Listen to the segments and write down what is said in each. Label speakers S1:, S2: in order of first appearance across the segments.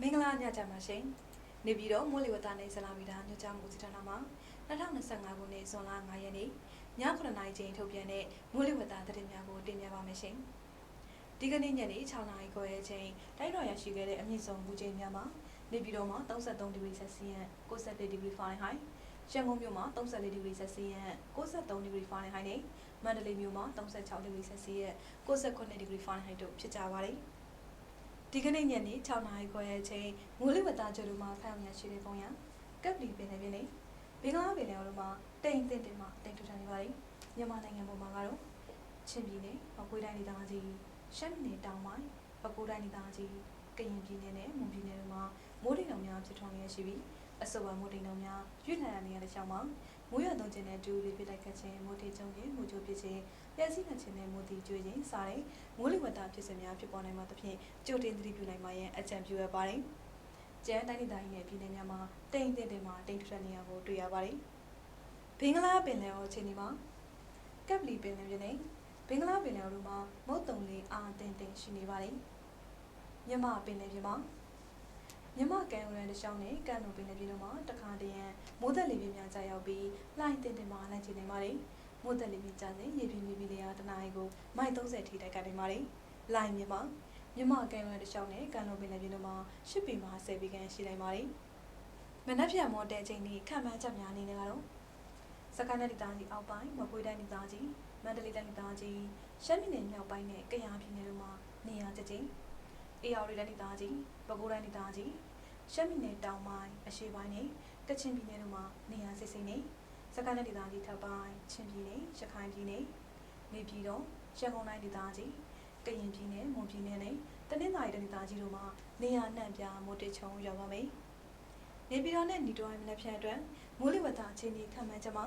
S1: မင်္ဂလာညချမ်းပါရှင်နေပြည်တော်မိုးလေဝသနဲ့ဇလာမီတာညွှန်ကြားမှုဦးစီးဌာနမှ2025ခုနှစ်ဇွန်လ9ရက်နေ့ည9:00နာရီချိန်ထုတ်ပြန်တဲ့မိုးလေဝသသတင်းများကိုတင်ပြပါမယ်ရှင်ဒီကနေ့ညနေ6:00နာရီခွဲအချိန်တိုက်တော်ရရှိခဲ့တဲ့အမြင့်ဆုံးမူချိန်များမှာနေပြည်တော်မှာ33ဒီဂရီဆက်စီယန်61ဒီဂရီဖာရင်ဟိုက်ရန်ကုန်မြို့မှာ34ဒီဂရီဆက်စီယန်63ဒီဂရီဖာရင်ဟိုက်နဲ့မန္တလေးမြို့မှာ36ဒီဂရီဆက်စီယန်69ဒီဂရီဖာရင်ဟိုက်တို့ဖြစ်ကြပါတယ် ဒီကနေ့ညနေ6:00နာရီခွဲအချိန်မိုးလေဝသကြိုတို့မှာဖမ်းရရှိတဲ့ပုံရကပ်လီပင်နေပြနေဘင်္ဂလားပင်လယ်အော်တို့မှာတိမ်တင်တင်မှာတိမ်ထူထန်နေပါတယ်မြန်မာနိုင်ငံပေါ်မှာကတော့ချင်းပြည်နယ်မကွေးတိုင်းဒေသကြီးရှမ်းပြည်နယ်တောင်ပိုင်းပဲခူးတိုင်းဒေသကြီးကရင်ပြည်နယ်နဲ့မွန်ပြည်နယ်တို့မှာမိုးတိမ်တောင်များဖြစ်ထွန်းနေရရှိပြီးအဆိုပါမိုးတိမ်တောင်များရွေ့လာရနေရတဲ့ကြောင်းမှာ မိုးရွာသွန်းခြင်းနဲ့ဒူးလေးပြစ်လိုက်ခတ်ခြင်းမိုးတိမ်ကျုံခြင်းမိုးကြိုးပစ်ခြင်းလျှက်စီးနှက်ခြင်းနဲ့မိုးတိကျွေးခြင်းစတဲ့မိုးလေဝသဖြစ်စဉ်များဖြစ်ပေါ်နိုင်မှာသဖြင့်ကြိုတင်သတိပြုနိုင်မှာရန်အကြံပြုရပါတယ်။ကျန်းတိုင်းဒေသကြီးနဲ့ပြည်နယ်များမှာတိမ်တင်တင်မှာတိမ်ထူထန်နေရကိုတွေ့ရပါတယ်။ဘင်္ဂလားပင်လယ်အော်အခြေအနေမှာကပ်လီပင်လယ်ပြင်နဲ့ဘင်္ဂလားပင်လယ်အော်တို့မှာမုတ်တုံလေးအာတင်တင်ရှိနေပါတယ်။မြမပင်လယ်ပြင်မှာမြမ ကန်ရန်တစ်ချောင်းနဲ့ကန်နိုပင်လယ်ပြင်တို့မှာတခါတည်းရန်မိုးသက်လေပြင်းများကြာရောက်ပြီးလှိုင်းတင်တင်မှာလှိုင်းချနေပါတယ်။မိုးသက်လေပြင်းကြာစဉ်ရေပြင်းမီမီလေးအားတနအီကိုမိုင်30ထိတိုက်ကနေပါတယ်။လှိုင်းမြမမြမကန်ရန်တစ်ချောင်းနဲ့ကန်နိုပင်လယ်ပြင်တို့မှာ10ပင်မှာ10ပင်ကန်ရှိနိုင်ပါတယ်။မနက်ဖြန်မော်တဲချိန်นี้ခံမှန်းချက်များအနေနဲ့ကတော့စကိုင်းတိုင်းဒေသကြီးအောက်ပိုင်းမကွေးတိုင်းဒေသကြီးမန္တလေးတိုင်းဒေသကြီးရှမ်းပြည်နယ်မြောက်ပိုင်းနဲ့ကယားပြည်နယ်တို့မှာနေရာကျကျင်းအေရဝတီတိုင်းဒေသကြီးပဲခူးတိုင်းဒေသကြီး ရှမ်းပြည်နယ်တောင်ပိုင်းအရှေ့ပိုင်းနဲ့ကချင်ပြည်နယ်တို့မှာနေရာစိတ်စိတ်နဲ့စကိုင်းတိုင်းဒေသကြီးထပ်ပိုင်းချင်းပြည်နယ်ရခိုင်ပြည်နယ်နေပြည်တော်ရန်ကုန်တိုင်းဒေသကြီးကရင်ပြည်နယ်မွန်ပြည်နယ်နဲ့တနင်္သာရီတိုင်းဒေသကြီးတို့မှာနေရာနှံ့ပြားမိုးတိတ်ချုံရောက်ပါမယ်။နေပြည်တော်နဲ့ညီတော်ရဲ့မနက်ဖြန်အတွက်မိုးလေဝသအခြေအနေခံမှန်းချက်မှာ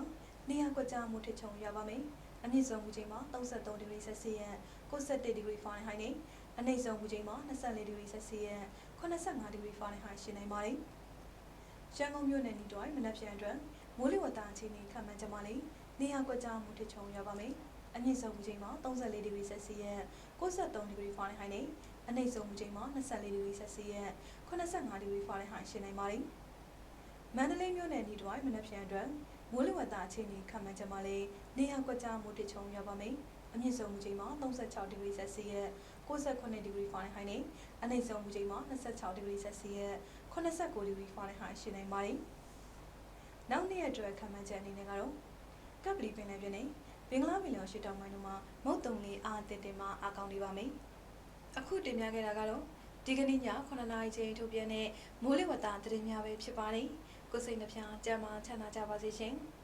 S1: နေရာကွက်ကြားမိုးတိတ်ချုံရောက်ပါမယ်။အမြင့်ဆုံးမူချိန်မှာ33ဒီဂရီဆက်စီယံ61ဒီဂရီဖာရင်ဟိုက်နဲ့ အနိမ့်ဆုံးမူချိန်မှာ24ဒီဂရီဆက်စီယံ85ဒီဂရီဖာရင်ဟိုက်ရှိနိုင်ပါတယ်။ရန်ကုန်မြို့နယ်ညီတော်ရဲ့မနက်ဖြန်အတွက်မိုးလေဝသအခြေအနေခံမှန်းချက်မှာလည်းနေရာကွက်ကြားမိုးတိတ်ချုံရောက်ပါမယ်။အမြင့်ဆုံးမူချိန်မှာ34ဒီဂရီဆက်စီယံ63ဒီဂရီဖာရင်ဟိုက်နဲ့အနိမ့်ဆုံးမူချိန်မှာ24ဒီဂရီဆက်စီယံ85ဒီဂရီဖာရင်ဟိုက်ရှိနိုင်ပါတယ်။မန္တလေးမြို့နယ်ညီတော်ရဲ့မနက်ဖြန်အတွက်မိုးလေဝသအခြေအနေခံမှန်းချက်မှာလည်းနေရာကွက်ကြားမိုးတိတ်ချုံရောက်ပါမယ်။ အမြင့်ဆုံးမူချိန်မှာ36ဒီဂရီဆက်စီယံ68ဒီဂရီဖာရင်ဟိုက်နဲ့အနိမ့်ဆုံးမူချိန်မှာ26ဒီဂရီဆက်စီယံ89ဒီဂရီဖာရင်ဟိုက်ရှိနိုင်ပါတယ်။နောက်နေ့ရက်အတွက်ခံမှန်းချက်အနေနဲ့ကတော့ကပ်ပလီပင်လယ်ပြင်နဲ့ဘင်္ဂလားပင်လယ်ရှေ့တောင်ပိုင်းတို့မှာမုတ်တုံလေးအားတင်တင်မှအကောင်းနေပါမယ်။အခုတင်ပြခဲ့တာကတော့ဒီကနေ့ည9နာရီချိန်ထုတ်ပြန်တဲ့မိုးလေဝသသတင်းများပဲဖြစ်ပါတယ်။ကိုယ်စိတ်နှပြကြမ်းမှချမ်းသာကြပါစေရှင်။